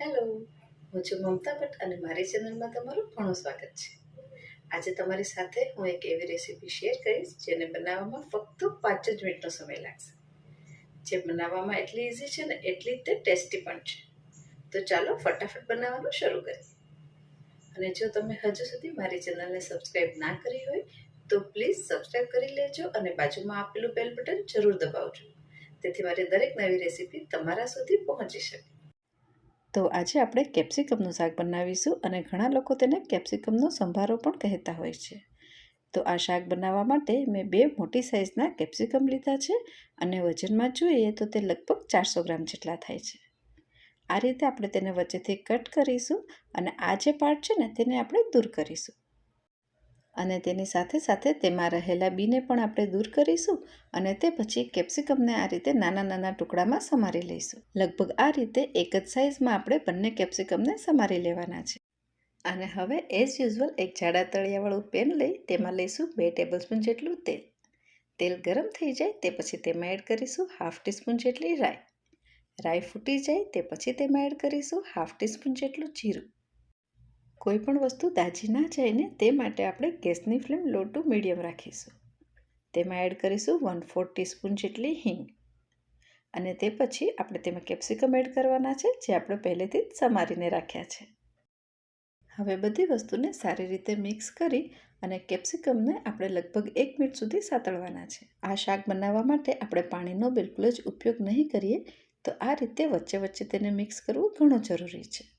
Hello, હું છું મમતા ભટ્ટ અને મારી ચેનલમાં તમારું ઘણું સ્વાગત છે. આજે તમારી સાથે હું એક એવી રેસીપી શેર કરીશ જેને બનાવવામાં ફક્ત પાંચ જ મિનિટનો સમય લાગશે. જે બનાવવામાં એટલી ઇઝી છે ને એટલી તે ટેસ્ટી પણ છે. તો ચાલો ફટાફટ બનાવવાનું શરૂ કરીએ. અને જો તમે હજુ સુધી મારી ચેનલને સબસ્ક્રાઈબ ના કરી હોય, તો પ્લીઝ સબસ્ક્રાઈબ કરી લેજો અને બાજુમાં આપેલું બેલ બટન જરૂર દબાવજો. તેથી મારી દરેક નવી રેસીપી તમારા સુધી પહોંચી શકે. તો આજે આપણે કેપ્સિકમનું શાક બનાવીશું અને ઘણા લોકો તેને કેપ્સિકમનો સંભારો પણ કહેતા હોય છે. તો આ શાક બનાવવા માટે મેં બે મોટી સાઇઝના કેપ્સિકમ લીધા છે અને વજનમાં જોઈએ તો તે લગભગ ચારસો ગ્રામ જેટલા થાય છે. આ રીતે આપણે તેને વચ્ચેથી કટ કરીશું અને આ જે પાર્ટ છે ને, તેને આપણે દૂર કરીશું. અને તેની સાથે સાથે તેમાં રહેલા બીને પણ આપણે દૂર કરીશું અને તે પછી કેપ્સિકમને આ રીતે નાના નાના ટુકડામાં સમારી લઈશું. લગભગ આ રીતે એક જ સાઇઝમાં આપણે બંને કેપ્સિકમને સમારી લેવાના છે. અને હવે એઝ યુઝવલ એક જાડા તળિયાવાળું પેન લઈ તેમાં લઈશું બે ટેબલસ્પૂન જેટલું તેલ. તેલ ગરમ થઈ જાય તે પછી તેમાં એડ કરીશું હાફ ટીસ્પૂન જેટલી રાઈ. રાઈ ફૂટી જાય તે પછી તેમાં એડ કરીશું હાફ ટીસ્પૂન જેટલું જીરું. કોઈ પણ વસ્તુ દાજી ના જાય ને તે માટે આપણે ગેસની ફ્લેમ લો ટુ મીડિયમ રાખીશું. તેમાં એડ કરીશું વન ફોર ટીસ્પૂન જેટલી હિંગ. અને તે પછી આપણે તેમાં કેપ્સિકમ એડ કરવાના છે, જે આપણે પહેલેથી જ સમારીને રાખ્યા છે. હવે બધી વસ્તુને સારી રીતે મિક્સ કરી અને કેપ્સિકમને આપણે લગભગ એક મિનિટ સુધી સાતળવાના છે. આ શાક બનાવવા માટે આપણે પાણીનો બિલકુલ જ ઉપયોગ નહીં કરીએ, તો આ રીતે વચ્ચે વચ્ચે તેને મિક્સ કરવું ઘણું જરૂરી છે.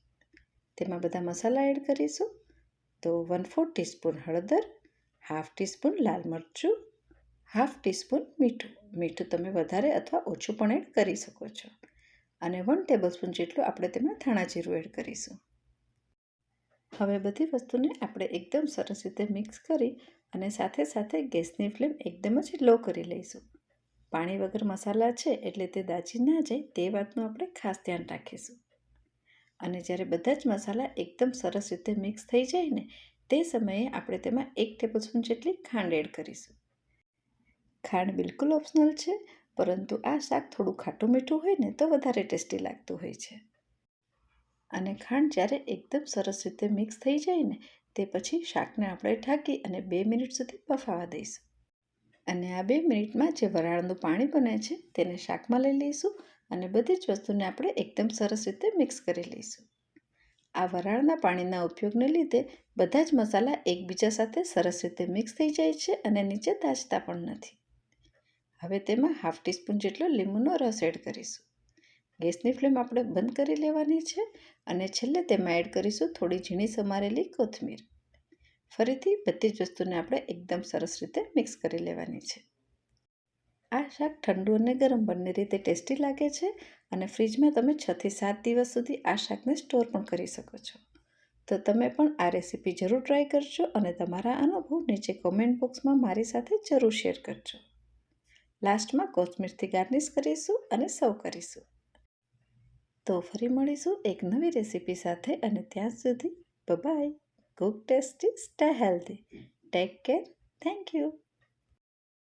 તેમાં બધા મસાલા એડ કરીશું. તો વન ફોર્થ ટીસ્પૂન હળદર હાફ ટીસ્પૂન લાલ મરચું હાફ ટીસ્પૂન મીઠું. મીઠું તમે વધારે અથવા ઓછું પણ એડ કરી શકો છો. અને વન ટેબલસ્પૂન જેટલું આપણે તેમાં ધાણા જીરું એડ કરીશું. હવે બધી વસ્તુને આપણે એકદમ સરસ રીતે મિક્સ કરી અને સાથે સાથે ગેસની ફ્લેમ એકદમ જ લો કરી લઈશું. પાણી વગર મસાલા છે એટલે તે દાજી ના જાય તે વાતનું આપણે ખાસ ધ્યાન રાખીશું. અને જ્યારે બધા જ મસાલા એકદમ સરસ રીતે મિક્સ થઈ જાય ને, તે સમયે આપણે તેમાં એક ટેબલસ્પૂન જેટલી ખાંડ એડ કરીશું. ખાંડ બિલકુલ ઓપ્શનલ છે, પરંતુ આ શાક થોડું ખાટું મીઠું હોય ને, તો વધારે ટેસ્ટી લાગતું હોય છે. અને ખાંડ જ્યારે એકદમ સરસ રીતે મિક્સ થઈ જાય ને, તે પછી શાકને આપણે ઢાંકી અને બે મિનિટ સુધી બફાવા દઈશું. અને આ બે મિનિટમાં જે વરાળનું પાણી બને છે, તેને શાકમાં લઈ લઈશું. અને બધી જ વસ્તુને આપણે એકદમ સરસ રીતે મિક્સ કરી લઈશું. આ વરાળના પાણીના ઉપયોગને લીધે બધા જ મસાલા એકબીજા સાથે સરસ રીતે મિક્સ થઈ જાય છે અને નીચે તાજતા પણ નથી. હવે તેમાં હાફ ટીસ્પૂન જેટલો લીંબુનો રસ એડ કરીશું. ગેસની ફ્લેમ આપણે બંધ કરી લેવાની છે અને છેલ્લે તેમાં એડ કરીશું થોડી ઝીણી સમારેલી કોથમીર. ફરીથી બધી જ વસ્તુને આપણે એકદમ સરસ રીતે મિક્સ કરી લેવાની છે. આ શાક ઠંડુ અને ગરમ બંને રીતે ટેસ્ટી લાગે છે અને ફ્રીજમાં તમે છથી સાત દિવસ સુધી આ શાકને સ્ટોર પણ કરી શકો છો. તો તમે પણ આ રેસીપી જરૂર ટ્રાય કરજો અને તમારા અનુભવ નીચે કોમેન્ટ બોક્સમાં મારી સાથે જરૂર શેર કરજો. લાસ્ટમાં કોથમીરથી ગાર્નિશ કરીશું અને સર્વ કરીશું. તો ફરી મળીશું એક નવી રેસીપી સાથે અને ત્યાં સુધી bye cook tasty stay healthy take care thank you